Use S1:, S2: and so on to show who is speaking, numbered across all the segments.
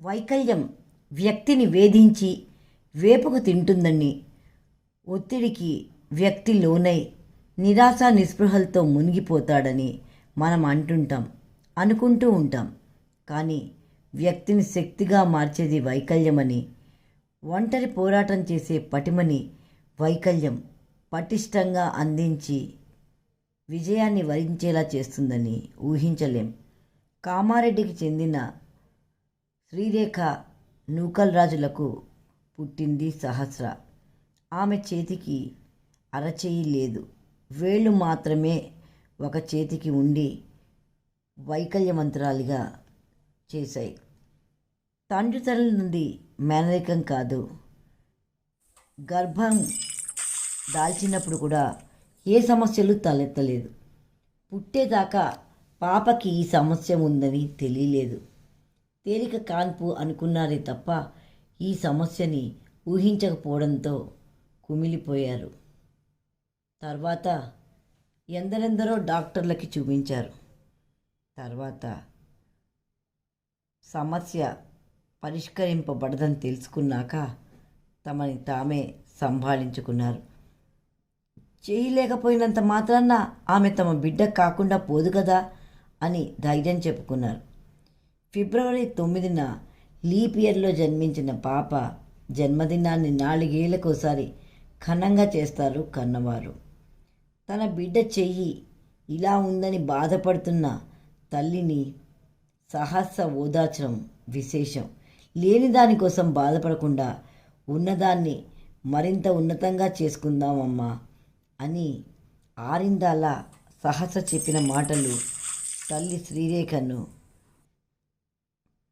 S1: వైకల్యం వ్యక్తిని వేధించి వేపుకు తింటుందని ఒత్తిడికి వ్యక్తి లోనై నిరాశ నిస్పృహలతో మునిగిపోతాడని మనం అంటుంటాం అనుకుంటూ ఉంటాం. కానీ వ్యక్తిని శక్తిగా మార్చేది వైకల్యమని ఒంటరి పోరాటం చేసే పటిమని వైకల్యం పటిష్టంగా అందించి విజయాన్ని వరించేలా చేస్తుందని ఊహించలేం. కామారెడ్డికి చెందిన శ్రీరేఖ నూకల్ రాజులకు పుట్టింది సహస్ర. ఆమె చేతికి అరచేయి లేదు. వేళ్ళు మాత్రమే ఒక చేతికి ఉండి వైకల్యమంత్రాలుగా చేశాయి. తండ్రి తల్లి నుండి మేనరికం కాదు. గర్భం దాల్చినప్పుడు కూడా ఏ సమస్యలు తలెత్తలేదు. పుట్టేదాకా పాపకి ఈ సమస్య ఉందని తెలియలేదు. తేలిక కాన్పు అనుకున్నారే తప్ప ఈ సమస్యని ఊహించకపోవడంతో కుమిలిపోయారు. తర్వాత ఎందరెందరో డాక్టర్లకి చూపించారు. తర్వాత సమస్య పరిష్కరింపబడదని తెలుసుకున్నాక తమని తామే సంభాళించుకున్నారు. చేయలేకపోయినంత మాత్రాన ఆమె తమ బిడ్డ కాకుండా పోదు కదా అని ధైర్యం చెప్పుకున్నారు. ఫిబ్రవరి తొమ్మిదిన లీప్ ఇయర్లో జన్మించిన పాప జన్మదినాన్ని నాలుగేళ్ళకోసారి ఘనంగా చేస్తారు కన్నవారు. తన బిడ్డ చెయ్యి ఇలా ఉందని బాధపడుతున్న తల్లిని సహస్ర ఓదార్చడం విశేషం. లేని దానికోసం బాధపడకుండా ఉన్నదాన్ని మరింత ఉన్నతంగా చేసుకుందామమ్మా అని ఆరిందాల సహస్ర చెప్పిన మాటలు తల్లి శ్రీరేఖను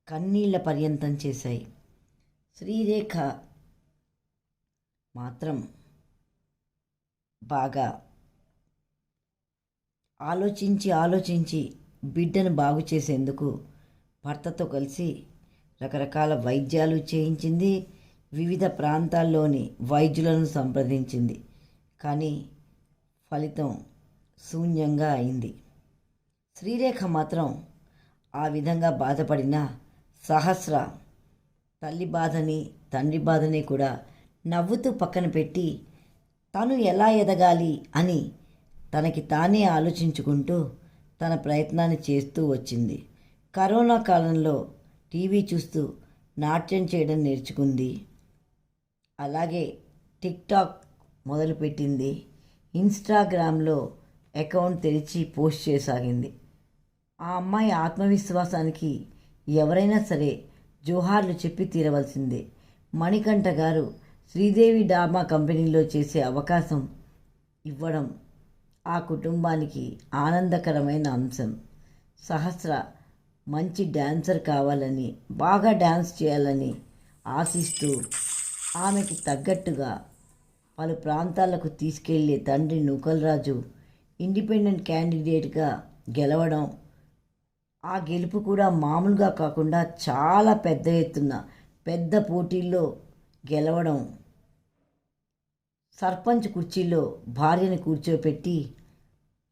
S1: కన్నీళ్ళ పర్యంతం చేశాయి. శ్రీరేఖ మాత్రం బాగా ఆలోచించి ఆలోచించి బిడ్డను బాగు చేసేందుకు భర్తతో కలిసి రకరకాల వైద్యాలు చేయించింది. వివిధ ప్రాంతాల్లోని వైద్యులను సంప్రదించింది. కానీ ఫలితం శూన్యంగా అయింది. శ్రీరేఖ మాత్రం ఆ విధంగా బాధపడిన సహస్ర తల్లి బాధని తండ్రి బాధని కూడా నవ్వుతూ పక్కన పెట్టి తను ఎలా ఎదగాలి అని తనకి తానే ఆలోచించుకుంటూ తన ప్రయత్నాన్ని చేస్తూ వచ్చింది. కరోనా కాలంలో టీవీ చూస్తూ నాట్యం చేయడం నేర్చుకుంది. అలాగే టిక్టాక్ మొదలుపెట్టింది. ఇన్స్టాగ్రామ్లో అకౌంట్ తెరిచి పోస్ట్ చేయసాగింది. ఆ అమ్మాయి ఆత్మవిశ్వాసానికి ఎవరైనా సరే జోహార్లు చెప్పి తీరవలసిందే. మణికంఠ గారు శ్రీదేవి డామా కంపెనీలో చేసే అవకాశం ఇవ్వడం ఆ కుటుంబానికి ఆనందకరమైన అంశం. సహస్ర మంచి డాన్సర్ కావాలని బాగా డాన్స్ చేయాలని ఆశిస్తూ ఆమెకి తగ్గట్టుగా పలు ప్రాంతాలకు తీసుకెళ్ళే తండ్రి నూకల్రాజు ఇండిపెండెంట్ క్యాండిడేట్గా గెలవడం ఆ గెలుపు కూడా మామూలుగా కాకుండా చాలా పెద్ద ఎత్తున పెద్ద పోటీల్లో గెలవడం సర్పంచ్ కుర్చీలో భార్యను కూర్చోపెట్టి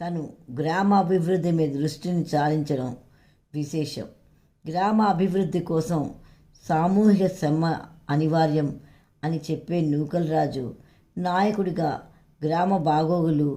S1: తను గ్రామ అభివృద్ధి మీద దృష్టిని చాలించడం విశేషం. గ్రామ అభివృద్ధి కోసం సామూహిక శ్రమ అనివార్యం అని చెప్పే నూకల్ రాజు నాయకుడిగా గ్రామ బాగోగులు